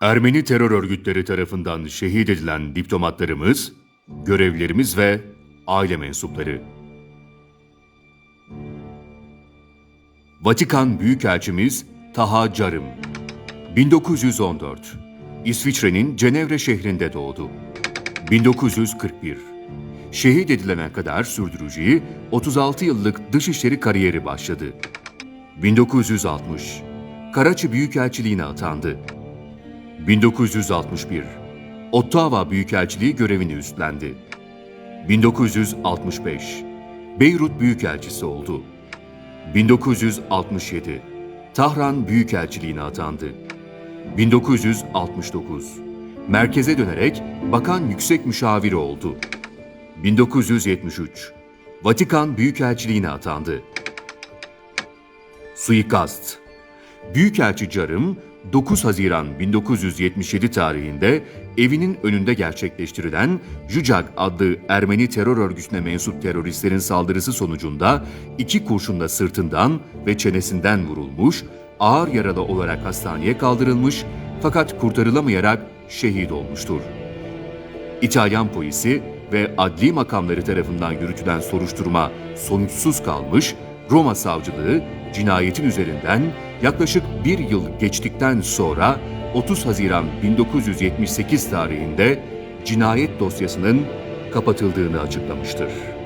Ermeni terör örgütleri tarafından şehit edilen diplomatlarımız, görevlerimiz ve aile mensupları. Vatikan Büyükelçimiz Taha Carım 1914 İsviçre'nin Cenevre şehrinde doğdu. 1941 Şehit edilene kadar sürdüreceği 36 yıllık dışişleri kariyeri başladı. 1960 Karaçi Büyükelçiliğine atandı. 1961 Ottawa Büyükelçiliği görevini üstlendi. 1965 Beyrut Büyükelçisi oldu. 1967 Tahran Büyükelçiliğine atandı. 1969 Merkeze dönerek Bakan Yüksek Müşaviri oldu. 1973 Vatikan Büyükelçiliğine atandı. Suikast Büyükelçi Carım 9 Haziran 1977 tarihinde evinin önünde gerçekleştirilen Jucak adlı Ermeni terör örgütüne mensup teröristlerin saldırısı sonucunda iki kurşunla sırtından ve çenesinden vurulmuş, ağır yaralı olarak hastaneye kaldırılmış fakat kurtarılamayarak şehit olmuştur. İtalyan polisi ve adli makamları tarafından yürütülen soruşturma sonuçsuz kalmış, Roma savcılığı cinayetin üzerinden yaklaşık bir yıl geçtikten sonra 30 Haziran 1978 tarihinde cinayet dosyasının kapatıldığını açıklamıştır.